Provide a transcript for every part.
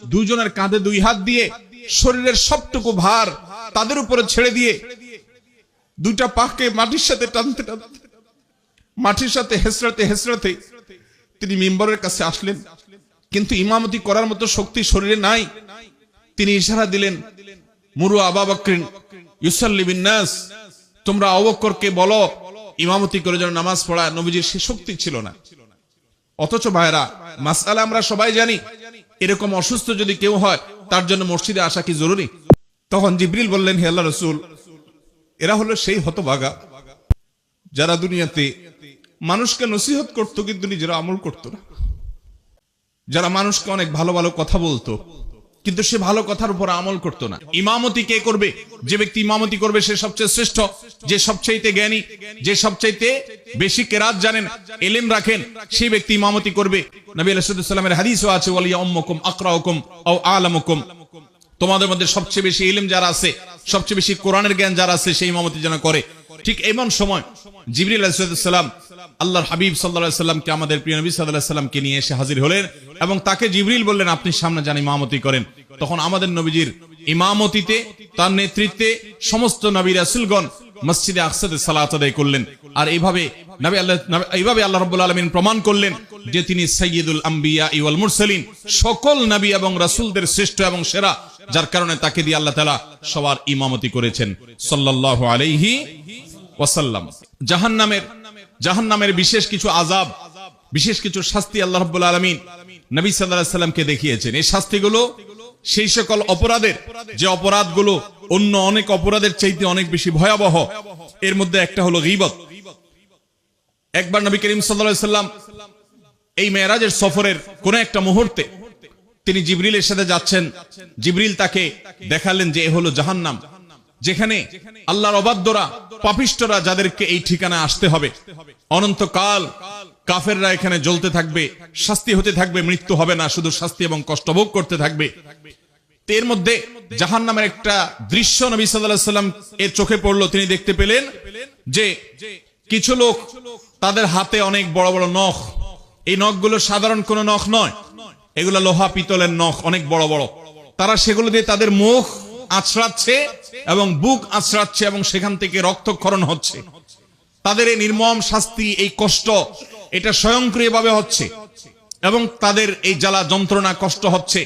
দুজনের কাঁধে দুই হাত দিয়ে শরীরের সবটুকু ভার তাদের উপরে ছেড়ে দিয়ে দুইটা পাকে মাটির সাথে টানতে টানতে, মাটির সাথে হেসরাতে হেসরাতে তিনি মিম্বরের কাছে আসলেন। কিন্তু ইমামতি করার মতো শক্তি শরীরে নাই। তিনি ইশারা দিলেন, মুরু আবা বকরিন ইউসাল্লিবিন নাস, তোমরা অবকরকে বলো, ইমামতি করে যেন নামাজ পড়া নবীজির সে শক্তি ছিল না। অথচ ভাইরা মাসালা আমরা সবাই জানি এরকম অসুস্থ যদি কেউ হয়, তার জন্য মসজিদে আসা কি জরুরি? তখন জিবরিল বললেন, হে আল্লাহ রসুল, এরা হলো সেই হতভাগা যারা দুনিয়াতে মানুষকে নসিহত করতো কিন্তু নিজেরা আমল করতো না। যারা মানুষকে অনেক ভালো ভালো কথা বলতো কিন্তু সে ভালো কথার উপর আমল করতো না। ইমামতি কে করবে? যে ব্যক্তি ইমামতি করবে, সে সবচেয়ে শ্রেষ্ঠ, যে সবচাইতে জ্ঞানী, যে সবচাইতে বেশি কেরাত জানেন, এলেম রাখেন সেই ব্যক্তি ইমামতি করবে। নবী আলাইহিসসালামের হাদিসও আছে, ওয়ালিয়া উম্মুকুম আও আলামুকুম। তোমাদের মধ্যে সবচেয়ে বেশি ইলম যারা আছে, সবচেয়ে বেশি কোরআনের জ্ঞান যারা আছে, সেই ইমামতি যেন করে। ঠিক এমন সময় জিবরিল আলাইহিসসালাম আল্লাহর হাবিব আলাইহি সাল্লামকে আমাদের প্রিয় নবী আলাইহি সাল্লামকে নিয়ে এসে হাজির হলেন এবং তাকে জিবরিল বললেন, আপনি সামনে যান, ইমামতি করেন। তখন আমাদের নবীজির ইমামতিতে, তার নেতৃত্বে সমস্ত নবী রাসূলগণ মসজিদে আকসাদে সালাত আদায় করলেন। আর এইভাবে নবী আল্লাহ এইভাবে আল্লাহ রাব্বুল আলামিন প্রমাণ করলেন যে তিনি সৈয়দুল আম্বিয়া ওয়াল মুরসালিন, সকল নবী এবং রাসূলদের শ্রেষ্ঠ এবং সেরা, যার কারণে তাকে দিয়ে আল্লাহ তালা সবার ইমামতি করেছেন। সাল্লাল্লাহু আলাইহি ওয়াসাল্লাম। জাহান্নামের জাহান্নামের বিশেষ কিছু আজাব বিশেষ কিছু শাস্তি আল্লাহ রাব্বুল আলামিন নবী সাল্লাল্লাহু সাল্লামকে দেখিয়েছেন। এই শাস্তিগুলো সেই সকল অপরাধের, যে অপরাধগুলো অন্য অনেক অপরাধের চাইতে অনেক বেশি ভয়াবহ, এর মধ্যে একটা হলো গীবত। একবার নবী করিম সাল্লাম এই মেয়েরাজের সফরের কোন একটা মুহূর্তে তিনি জিবরিলের সাথে যাচ্ছেন। জিবরিল তাকে দেখালেন যে এ হলো জাহান্নাম। যেখানে আল্লাহর অবাধ্যরা পাপিষ্টরা যাদেরকে এই ঠিকানায় আসতে হবে। অনন্তকাল কাফেররা এখানে জ্বলতে থাকবে, শাস্তি হতে থাকবে, মৃত্যু হবে না, শুধু শাস্তি এবং কষ্ট ভোগ করতে থাকবে। এর মধ্যে জাহান নামের একটা দৃশ্য নবী সাল্লাহ সাল্লাম এর চোখে পড়ল, তিনি দেখতে পেলেন যে কিছু লোক তাদের হাতে অনেক বড় বড় নখ। এই নখগুলো সাধারণ কোনো নখ নয়, এগুলো লোহা, পিতলের নখ, অনেক বড় বড়। তারা সেগুলো দিয়ে তাদের মুখ আছড়াচ্ছে এবং বুক আছড়াচ্ছে এবং সেখান থেকে রক্তক্ষরণ হচ্ছে। তাদের এই নির্মম শাস্তি, এই কষ্ট, এটা স্বয়ংক্রিয়ভাবে হচ্ছে এবং তাদের এই জ্বালা যন্ত্রণা, কষ্ট হচ্ছে।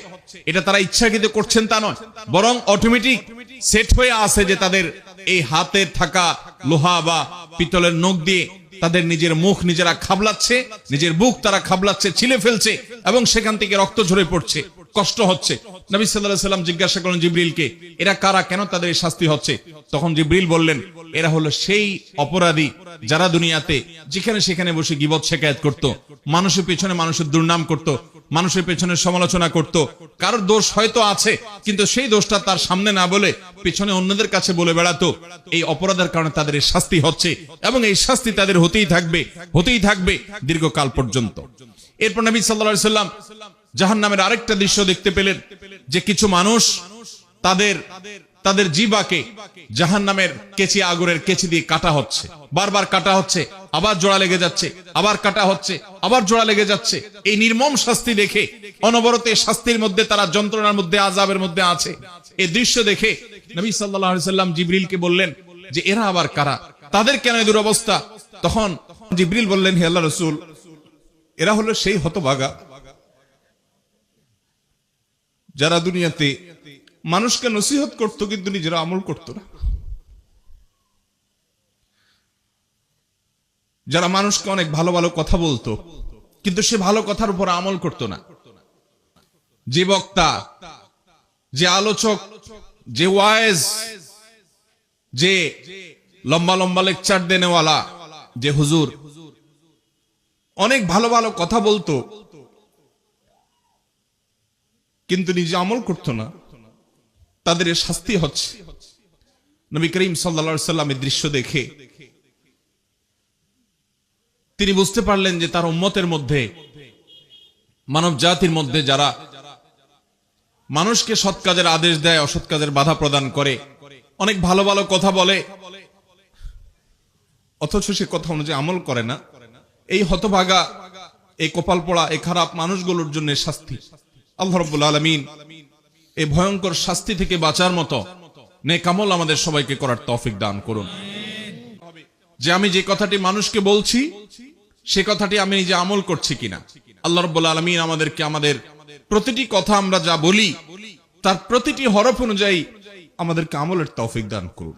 এটা তারা ইচ্ছাকৃত করছেন তা নয়। বরং অটোমেটিক সেট হয়ে আছে যে তাদের এই হাতে থাকা লোহা বা পিতলের নখ দিয়ে তাদের নিজের মুখ নিজেরা খাবলাচ্ছে, নিজের বুক তারা খাবলাচ্ছে, ছিলে ফেলছে এবং সেখান থেকে রক্ত ঝরে পড়ছে, কষ্ট হচ্ছে। নবী আলাইহি সাল্লাম জিজ্ঞাসা করলেন জিবরিলকে, এরা কারা? কেন তাদের শাস্তি হচ্ছে? তখন জিবরিল বললেন, এরা হলো সেই অপরাধী যারা দুনিয়াতে যেখানে সেখানে বসে গিবত শেখায়ত করত, মানুষের পেছনে মানুষের দুর্নাম করত, মানুষের পেছনে সমালোচনা করত। কারোর দোষ হয়তো আছে, কিন্তু সেই দোষটা তার সামনে না বলে পেছনে অন্যদের কাছে বলে বেড়াতো। এই অপরাধের কারণে তাদের শাস্তি হচ্ছে এবং এই শাস্তি তাদের হতেই থাকবে হতেই থাকবে দীর্ঘকাল পর্যন্ত। এরপর নবী আলাইহি সাল্লাম জাহান্নামের আরেকটা দৃশ্য দেখতে পেলেন যে কিছু মানুষ তাদের তাদের জিবাকে জাহান্নামের কেচি আগরের কেচি দিয়ে কাটা হচ্ছে। বারবার কাটা হচ্ছে, আবার জোড়া লেগে যাচ্ছে, আবার কাটা হচ্ছে, আবার জোড়া লেগে যাচ্ছে। এই নির্মম শাস্তি দেখে, অনবরত শাস্তির মধ্যে তারা যন্ত্রণার মধ্যে আজাবের মধ্যে আছে। এই দৃশ্য দেখে নবী আলাইহি সাল্লাম জিবরিলকে বললেন যে, এরা আবার কারা? তাদের কেন এই দুরবস্থা? তখন জিবরিল বললেন, হে আল্লাহ রসুল, এরা হলো সেই হতভাগা যারা দুনিয়াতে মানুষকে নসিহত করতো, কিন্তু নিজেরা আমল করতো না। যারা মানুষকে অনেক ভালো ভালো কথা বলতো, কিন্তু সে ভালো কথার উপর আমল করতো না। যে বক্তা, যে আলোচক, যে ওয়াইজ, যে লম্বা লম্বা লেকচার দেনেওয়ালা, যে হুজুর, অনেক ভালো ভালো কথা বলতো কিন্তু নিজে আমল করতো না। তাদের শাস্তি হচ্ছে। নবী করিম সাল্লা সাল্লামের দৃশ্য দেখে তিনি বুঝতে পারলেন যে তার উম্মতের মধ্যে, মানব জাতির মধ্যে যারা মানুষকে সৎ কাজের আদেশ দেয়, অসৎ কাজের বাধা প্রদান করে, অনেক ভালো ভালো কথা বলে, অথচ সে কথা অনুযায়ী আমল করে না। এই হতভাগা, এই কপাল পড়া, এই খারাপ মানুষগুলোর জন্য শাস্তি। আল্লাহ রব্বুল আলমিন এই ভয়ঙ্কর শাস্তি থেকে বাঁচার মতো নেকামল আমাদের সবাইকে করার তৌফিক দান করুন। যে আমি যে কথাটি মানুষকে বলছি, সে কথাটি আমি নিজে আমল করছি কিনা? আল্লাহ রব্বুল আলমিন আমাদেরকে আমাদের প্রতিটি কথা আমরা যা বলি, তার প্রতিটি হরফ অনুযায়ী আমাদেরকে আমলের তৌফিক দান করুন।